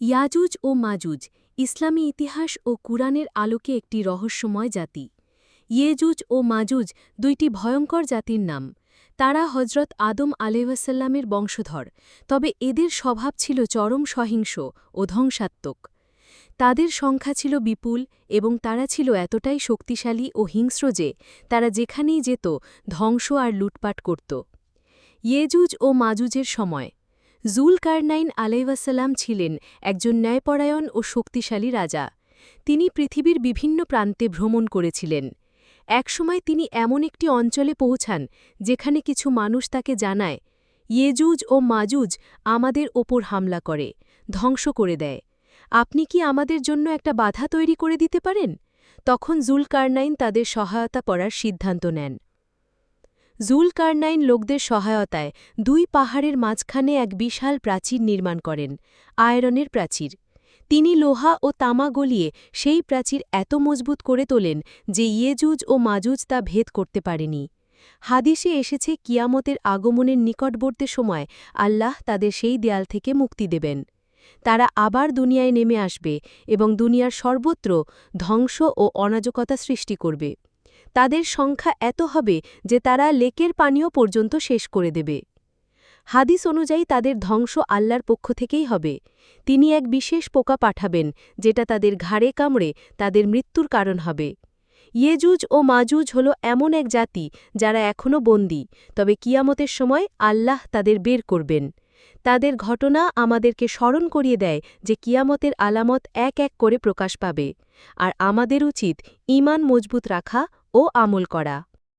ইয়াজুজ ও মাজুজ, ইসলামী ইতিহাস ও কুরআনের আলোকে একটি রহস্যময় জাতি। ইয়েজুজ ও মাজুজ দুইটি ভয়ঙ্কর জাতির নাম। তারা হজরত আদম আলেহাসাল্লামের বংশধর, তবে এদের স্বভাব ছিল চরম সহিংস ও ধ্বংসাত্মক। তাদের সংখ্যা ছিল বিপুল এবং তারা ছিল এতটাই শক্তিশালী ও হিংস্র যে তারা যেখানেই যেত ধ্বংস আর লুটপাট করত। ইয়েজুজ ও মাজুজের সময় জুল কারনাইন আলাইসাল্লাম ছিলেন একজন ন্যায়পরায়ণ ও শক্তিশালী রাজা। তিনি পৃথিবীর বিভিন্ন প্রান্তে ভ্রমণ করেছিলেন। একসময় তিনি এমন একটি অঞ্চলে পৌঁছান, যেখানে কিছু মানুষ তাকে জানায়, ইয়েজুজ ও মাজুজ আমাদের ওপর হামলা করে, ধ্বংস করে দেয়। আপনি কি আমাদের জন্য একটা বাধা তৈরি করে দিতে পারেন? তখন জুল কারনাইন তাদের সহায়তা করার সিদ্ধান্ত নেন। জুল কারনাইন লোকদের সহায়তায় দুই পাহাড়ের মাঝখানে এক বিশাল প্রাচীর নির্মাণ করেন, আয়রনের প্রাচীর। তিনি লোহা ও তামা গলিয়ে সেই প্রাচীর এত মজবুত করে তোলেন যে ইয়েজুজ ও মাজুজ তা ভেদ করতে পারেনি। হাদিসে এসেছে কিয়ামতের আগমনের নিকটবর্তী সময় আল্লাহ তাদের সেই দেয়াল থেকে মুক্তি দেবেন। তারা আবার দুনিয়ায় নেমে আসবে এবং দুনিয়ার সর্বত্র ধ্বংস ও অনাজকতা সৃষ্টি করবে। তাদের সংখ্যা এত হবে যে তারা লেকের পানীয় পর্যন্ত শেষ করে দেবে। হাদিস অনুযায়ী তাদের ধ্বংস আল্লাহর পক্ষ থেকেই হবে। তিনি এক বিশেষ পোকা পাঠাবেন, যেটা তাদের ঘাড়ে কামড়ে তাদের মৃত্যুর কারণ হবে। ইয়েজুজ ও মাজুজ হল এমন এক জাতি যারা এখনও বন্দী, তবে কিয়ামতের সময় আল্লাহ তাদের বের করবেন। তাদের ঘটনা আমাদেরকে স্মরণ করিয়ে দেয় যে কিয়ামতের আলামত এক এক করে প্রকাশ পাবে। আর আমাদের উচিত ইমান মজবুত রাখা ও আমল করা।